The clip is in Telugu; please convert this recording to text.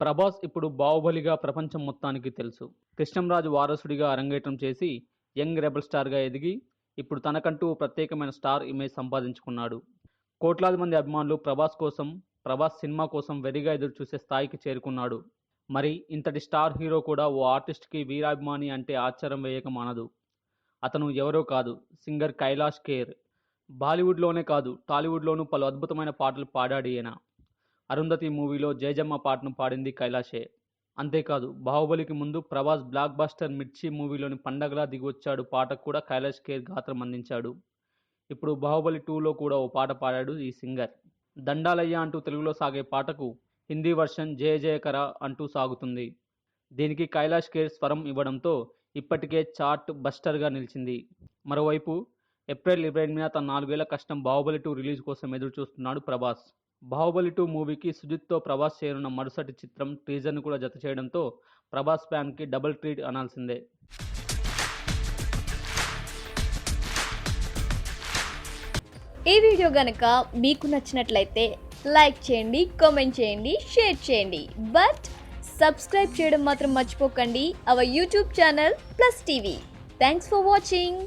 ప్రభాస్ ఇప్పుడు బాహుబలిగా ప్రపంచం మొత్తానికి తెలుసు. కృష్ణంరాజు వారసుడిగా అరంగేటం చేసి యంగ్ రెబల్ స్టార్గా ఎదిగి ఇప్పుడు తనకంటూ ఓ ప్రత్యేకమైన స్టార్ ఇమేజ్ సంపాదించుకున్నాడు. కోట్లాది మంది అభిమానులు ప్రభాస్ కోసం ప్రభాస్ సినిమా కోసం వెరిగా ఎదురు చూసే స్థాయికి చేరుకున్నాడు. మరి ఇంతటి స్టార్ హీరో కూడా ఓ ఆర్టిస్ట్కి వీరాభిమాని అంటే ఆశ్చర్యం వేయక మానదు. అతను ఎవరో కాదు సింగర్ కైలాష్ కేర్ బాలీవుడ్లోనే కాదు టాలీవుడ్లోనూ పలు అద్భుతమైన పాటలు పాడాడు ఈయన. అరుంధతి మూవీలో జయజమ్మ పాటను పాడింది కైలాషే అంతేకాదు బాహుబలికి ముందు ప్రభాస్ బ్లాక్ బాస్టర్ మిర్చి మూవీలోని పండగలా దిగొచ్చాడు పాటకు కూడా కైలాష్ కేర్ గాత్రం అందించాడు. ఇప్పుడు బాహుబలి టూలో కూడా ఓ పాట పాడాడు ఈ సింగర్. దండాలయ్య అంటూ తెలుగులో సాగే పాటకు హిందీ వర్షన్ జయ జయకర అంటూ సాగుతుంది. దీనికి కైలాష్ కేర్ స్వరం ఇవ్వడంతో ఇప్పటికే చార్ట్ బస్టర్గా నిలిచింది. మరోవైపు ఏప్రిల్ ఇరవై ఎనిమిదిన తన నాలుగేళ్ళ కష్టం బాహుబలి టూ రిలీజ్ కోసం ఎదురు చూస్తున్నాడు ప్రభాస్. బాహుబలి టూ మూవీకి సుజిత్తో ప్రభాస్ చేరున్న మరుసటి చిత్రం టీజర్ను కూడా జత చేయడంతో ప్రభాస్ ఫ్యాన్కి డబుల్ ట్రీట్ అనాల్సిందే. ఈ వీడియో గనక మీకు నచ్చినట్లయితే లైక్ చేయండి కామెంట్ చేయండి షేర్ చేయండి. బట్ సబ్స్క్రైబ్ చేయడం మాత్రం మర్చిపోకండి. Our YouTube channel plus TV. Thanks for watching.